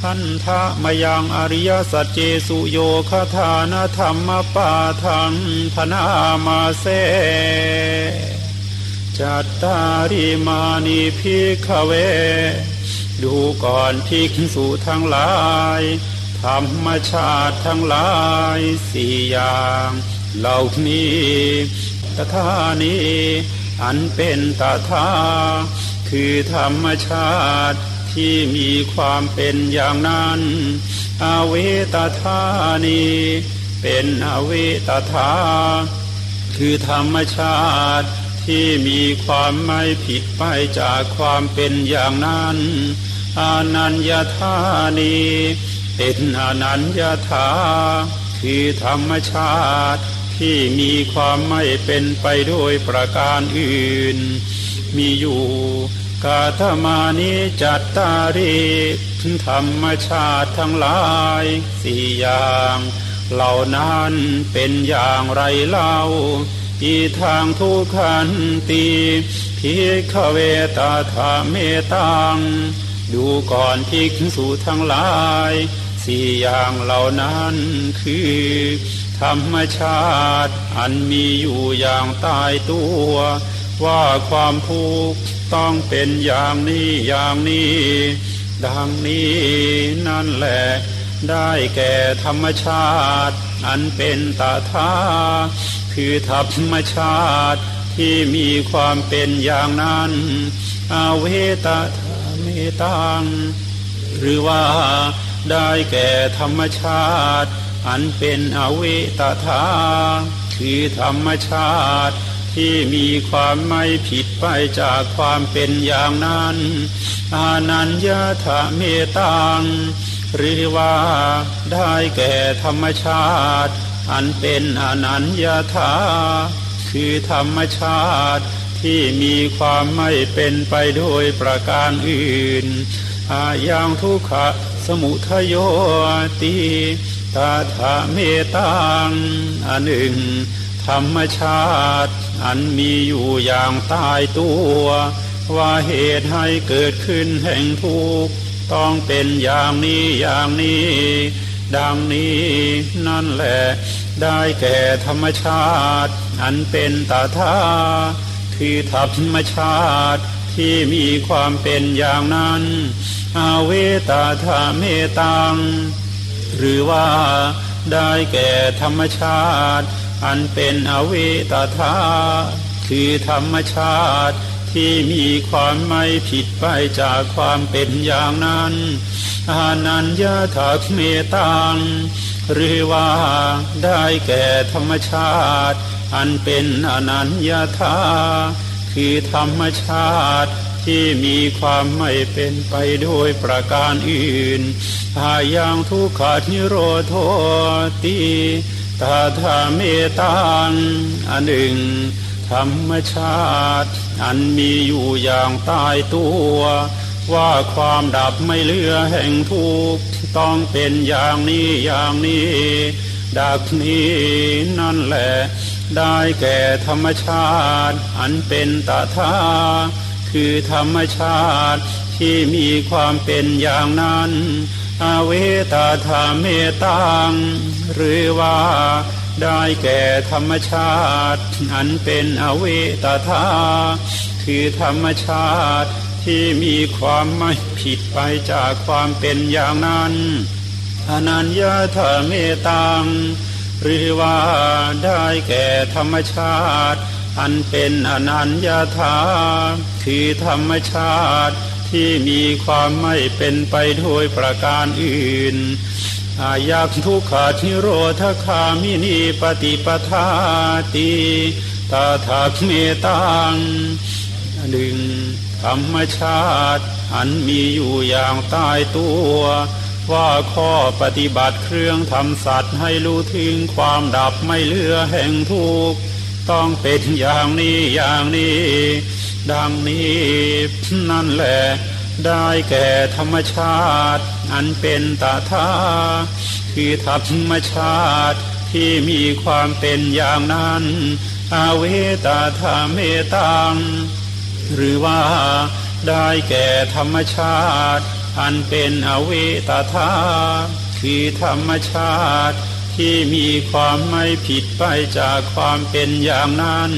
พันธะมยังอริยสัจเจสุโยคทานธรรมปาทังพนามาเซจัตตาริมานิพิกเว ดูก่อนภิกษุทั้งหลายธรรมชาติทั้งหลายสี่อย่าง เหล่านี้ตถานี้อันเป็นตถาคือธรรมชาติ ที่มีความเป็นอย่างนั้นอาเวตถานีเป็นอเวตถาคือธรรมชาติที่มีความไม่ผิดไปจากความเป็นอย่างนั้น อานัญญาธานีเป็นอนัญญาธาคือธรรมชาติที่มีความไม่เป็นไปโดยประการอื่น มีอยู่ กาธมานิจัตตาริธรรมชาติทั้งหลายสี่อย่าง เหล่านั้นเป็นอย่างไรเล่า อีทางทุกขันตีพิกเวตาธาเมตังดูก่อนภิกษุทั้งหลาย สี่อย่างเหล่านั้นคือ ธรรมชาติอันมีอยู่อย่างตายตัว ว่าความทุกข์ต้องเป็นอย่างนี้อย่างนี้ ดังนี้นั่นแหละได้แก่ธรรมชาติ อันเป็นตาทาคือธรรมชาติที่มีความเป็นอย่างนั้นอาเวตาธาเมตังหรือว่าได้แก่ธรรมชาติ อันเป็นอเวตาธาคือธรรมชาติ ที่มีความไม่ผิดไปจากความเป็นอย่างนั้น อานัญญาธาเมตังหรือว่าได้แก่ธรรมชาติ อันเป็นอนัญญาธาคือธรรมชาติที่มีความไม่เป็นไปโดยประการอื่น อายังทุกขะสมุทโยติตาถาเมตังอันหนึ่ง ธรรมชาติ อันมีอยู่อย่างตายตัว ว่าเหตุให้เกิดขึ้นแห่งทุกข์ต้องเป็นอย่างนี้อย่างนี้ ดังนี้นั่นแหละได้แก่ธรรมชาติ อันเป็นตาธาคือธรรมชาติที่มีความเป็นอย่างนั้นอาเวตาธาเมตัง หรือว่าได้แก่ธรรมชาติ อันเป็นอเวตาธาคือธรรมชาติที่มีความไม่ผิดไปจากความเป็นอย่างนั้นอานัญญาถาเมตังหรือว่าได้แก่ธรรมชาติ อันเป็นอนัญญาธาคือธรรมชาติที่มีความไม่เป็นไปโดยประการอื่นอายังทุกขานิโรโทติ ตาธาเมตังอันหนึ่ง ธรรมชาติ อันมีอยู่อย่างตายตัว ว่าความดับไม่เหลือแห่งทุกข์ต้องเป็นอย่างนี้อย่างนี้ ดักนี้นั่นแหละ ได้แก่ธรรมชาติ อันเป็นตาธาคือธรรมชาติที่มีความเป็นอย่างนั้น อาเวตาธาเมตังหรือว่าได้แก่ธรรมชาติอันเป็นอเวตาธาคือธรรมชาติที่มีความไม่ผิดไปจากความเป็นอย่างนั้นอนัญญาธาเมตังหรือว่าได้แก่ธรรมชาติ อันเป็นอนัญญาธาคือธรรมชาติ ที่มีความไม่เป็นไปโดยประการอื่น อายักทุกขาทิโรธคามินีปฏิปทาติตาถาเมตังหนึ่งธรรมชาติอันมีอยู่อย่างตายตัว ว่าข้อปฏิบัติเครื่องทำสัตว์ให้รู้ถึงความดับไม่เหลือแห่งทุกข์ ต้องเป็นอย่างนี้อย่างนี้ ดังนี้นั่นแหละได้แก่ธรรมชาติ อันเป็นตาธาคือธรรมชาติที่มีความเป็นอย่างนั้นอาเวตาธาเมตังหรือว่าได้แก่ธรรมชาติ อันเป็นอเวตทาคือธรรมชาติ ที่มีความไม่ผิดไปจากความเป็นอย่างนั้น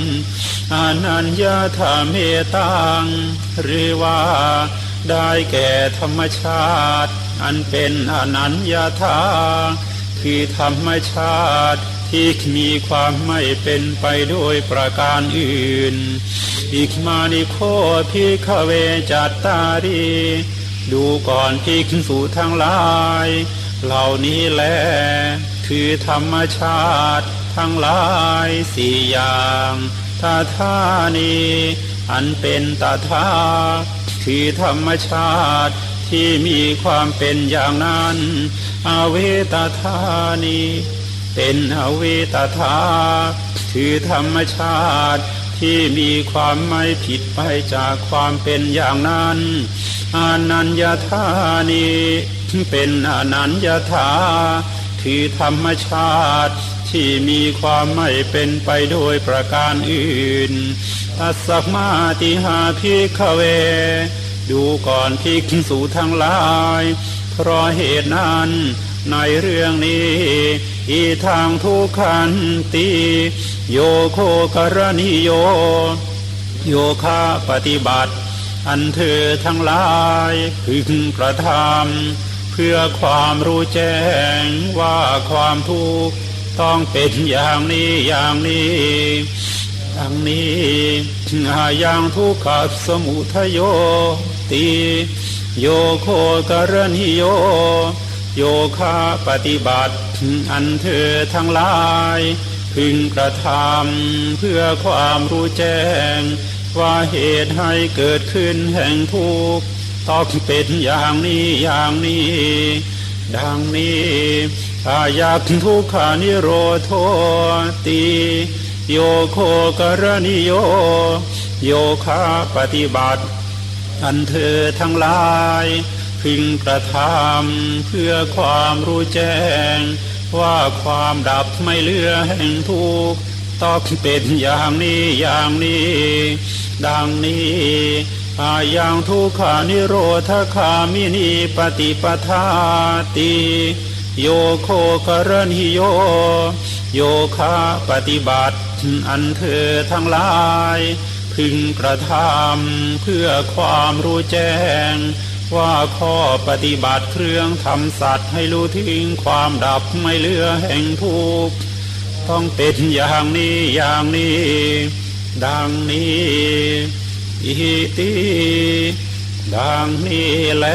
อนัญญาธรรมเมตังหรือว่าได้แก่ธรรมชาติ อันเป็นอนัญญาธาคือธรรมชาติที่มีความไม่เป็นไปโดยประการอื่น อิกมานิโคพิกเวจัตตารี ดูก่อนภิกษุทั้งหลาย เหล่านี้แลคือธรรมชาติทั้งหลายสี่อย่างตาธานีอันเป็นตาธาคือธรรมชาติที่มีความเป็นอย่างนั้นอเวตาธานีเป็นอเวตาธาคือธรรมชาติที่มีความไม่ผิดไปจากความเป็นอย่างนั้นอนัญญาธานี เป็นอนัญญาธาคือธรรมชาติที่มีความไม่เป็นไปโดยประการอื่น ตัสสกมาติหาพิกเว ดูก่อนภิกษุทั้งหลาย เพราะเหตุนั้นในเรื่องนี้ อีทางทุกขันติ โยโคกรณิโย โยคาปฏิบัติ อันเธอทั้งหลายพึงกระทำ เพื่อความรู้แจ้งว่าความทุกข์ต้องเป็นอย่างนี้อย่างนี้ดังนี้อายังทุกขสมุทโยติโยโคกรณิโย โยคาปฏิบัติ อันเธอทั้งหลาย พึงกระทำเพื่อความรู้แจ้ง ว่าเหตุให้เกิดขึ้นแห่งทุกข์ ต้องเป็นอย่างนี้อย่างนี้ ดังนี้อายากทุกขานิโรโทติโยโคกรณิโย โยคาปฏิบัติ อันเธอทั้งหลาย พึงกระทำเพื่อความรู้แจ้ง ว่าความดับไม่เหลือแห่งทุกต้องเป็นอย่างนี้อย่างนี้ ดังนี้ อายังทุกขานิโรธคามินีปฏิปทาติโยโคกรณิโย โยคาปฏิบัติ อันเธอทั้งหลาย พึงกระทำเพื่อความรู้แจ้ง ว่าข้อปฏิบัติเครื่องทำสัตว์ให้รู้ถึงความดับไม่เหลือแห่งทุกข์ต้องเป็นอย่างนี้อย่างนี้ ดังนี้ อิติดังนี้แหล